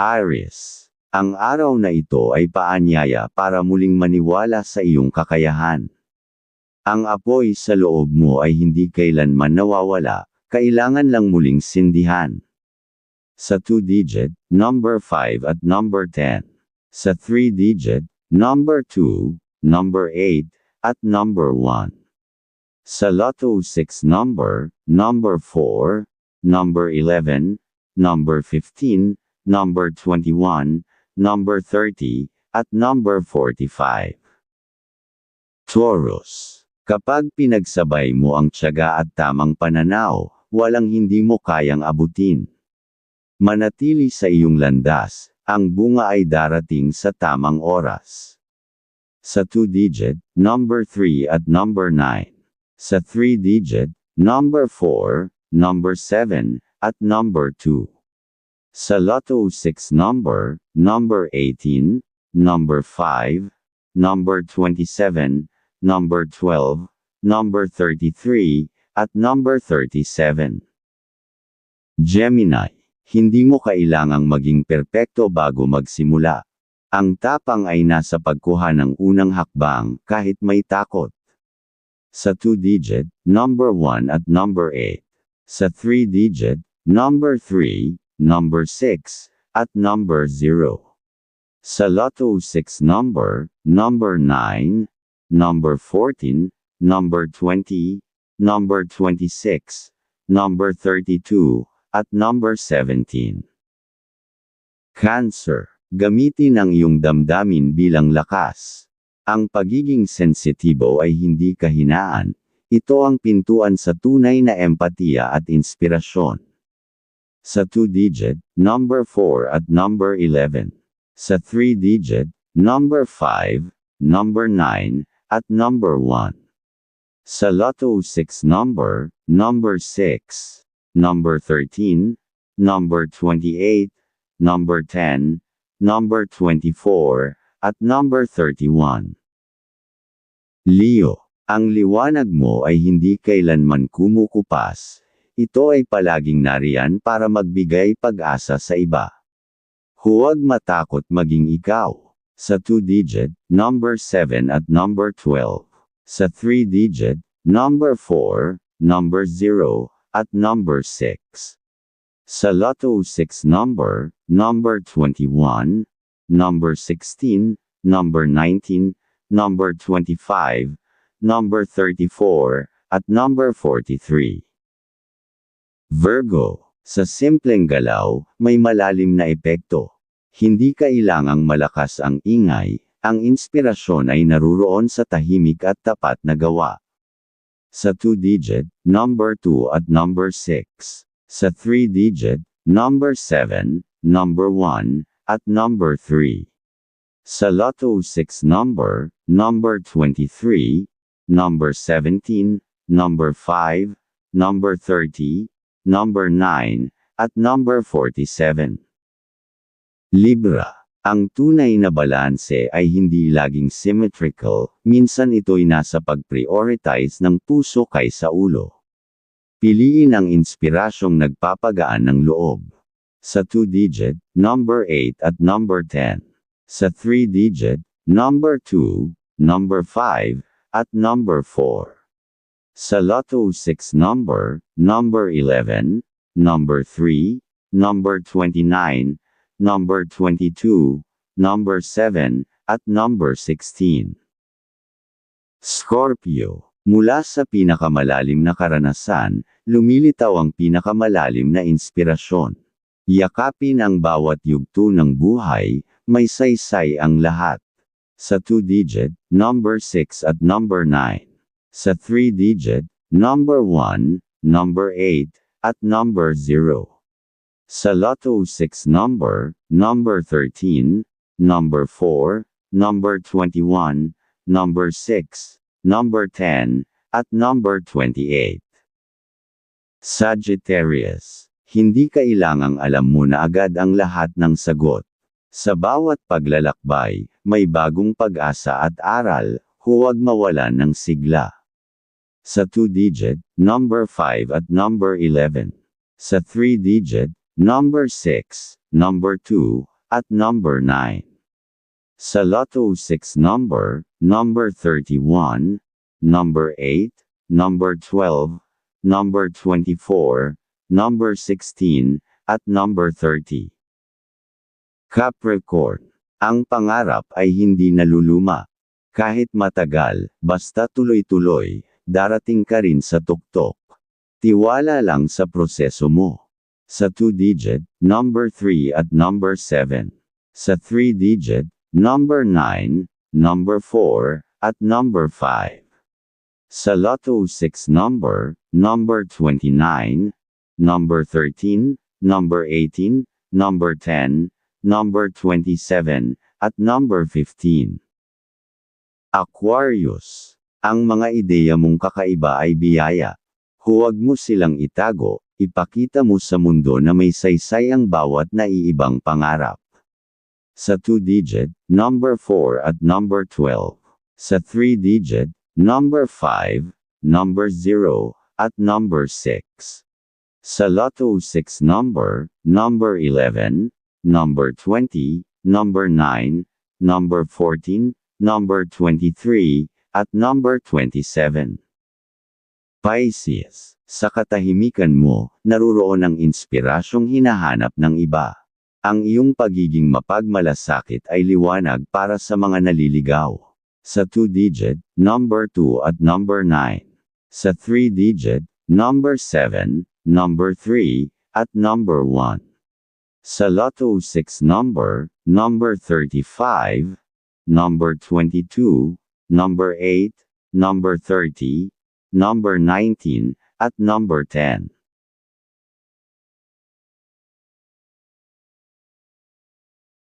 Aries. Ang araw na ito ay paanyaya para muling maniwala sa iyong kakayahan. Ang apoy sa loob mo ay hindi kailanman nawawala, kailangan lang muling sindihan. Sa 2-digit, number 5 at number 10. Sa 3-digit, number 2, number 8, at number 1. Sa Lotto 6 number, number 4, number 11, number 15, number 21, number 30, at number 45. Taurus. Kapag pinagsabay mo ang tiyaga at tamang pananaw, walang hindi mo kayang abutin. Manatili sa iyong landas, ang bunga ay darating sa tamang oras. Sa 2-digit, number 3 at number 9. Sa 3-digit, number 4, number 7, at number 2. Sa Lotto 6 number, number 18, number 5, number 27, number 12, number 33, at number 37. Gemini, hindi mo kailangang maging perpekto bago magsimula. Ang tapang ay nasa pagkuha ng unang hakbang kahit may takot. Sa 2-digit, number 1 at number 8. Sa 3-digit, number 3, number 6, at number 0. Sa Lotto 6 number, number 9, number 14, number 20, number 26, number 32, at number 17. Cancer. Gamitin ang iyong damdamin bilang lakas. Ang pagiging sensitibo ay hindi kahinaan, ito ang pintuan sa tunay na empatiya at inspirasyon. Sa 2-digit, number 4 at number 11. Sa 3-digit, number 5, number 9, at number 1. Sa Lotto 6 number, number 6, number 13, number 28, number 10, number 24, at number 31. Leo, ang liwanag mo ay hindi kailanman kumukupas, ito ay palaging nariyan para magbigay pag-asa sa iba. Huwag matakot maging ikaw. Sa 2-digit, number 7 at number 12. Sa 3-digit, number 4, number 0, at number 6. Sa Lotto 6 number, number 21, number 16, number 19, number 25, number 34, at number 43. Virgo, sa simpleng galaw, may malalim na epekto. Hindi kailangang malakas ang ingay, ang inspirasyon ay naruroon sa tahimik at tapat na gawa. Sa 2-digit, number 2 at number 6. Sa 3-digit, number 7, number 1, at number 3. Sa Lotto 6 number, number 23, number 17, number 5, number 30, number 9, at number 47. Libra. Ang tunay na balanse ay hindi laging symmetrical, minsan ito'y nasa pag-prioritize ng puso kaysa ulo. Piliin ang inspirasyong nagpapagaan ng loob. Sa 2-digit, number 8 at number 10. Sa 3-digit, number 2, number 5, at number 4. Sa Lotto 6 number, number 11, number 3, number 29, number 22, number 7, at number 16. Scorpio. Mula sa pinakamalalim na karanasan, lumilitaw ang pinakamalalim na inspirasyon. Yakapin ang bawat yugto ng buhay, may saysay ang lahat. Sa 2-digit, number 6 at number 9. Sa 3-digit, number 1, number 8, at number 0. Sa Lotto 6 number, number 13, number 4, number 21, number 6, number 10, at number 28. Sagittarius. Hindi kailangang alam mo na agad ang lahat ng sagot. Sa bawat paglalakbay, may bagong pag-asa at aral, huwag mawalan ng sigla. Sa 2-digit, number 5 at number 11. Sa 3-digit, number 6, number 2, at number 9. Sa Lotto 6 number, number 31, number 8, number 12, number 24, number 16, at number 30. Capricorn. Ang pangarap ay hindi naluluma. Kahit matagal, basta tuloy-tuloy, darating ka rin sa tuktok. Tiwala lang sa proseso mo. Sa 2-digit, number 3 at number 7. Sa 3-digit, number 9, number 4, at number 5. Sa Lotto 6 number, number 29, number 13, number 18, number 10, number 27, at number 15. Aquarius. Ang mga ideya mong kakaiba ay biyaya. Huwag mo silang itago, ipakita mo sa mundo na may saysay ang bawat naiibang pangarap. Sa 2-digit, number 4 at number 12. Sa 3-digit, number 5, number 0, at number 6. Sa Lotto 6 number, number 11, number 20, number 9, number 14, number 23, at number 27. Pisces, sa katahimikan mo, naruroon ang inspirasyong hinahanap ng iba. Ang iyong pagiging mapagmalasakit ay liwanag para sa mga naliligaw. Sa 2-digit, number 2 at number 9. Sa 3-digit, number 7, number 3, at number 1. Sa Lotto 6 number, number 35, number 22, number 8, number 30, number 19, at number 10.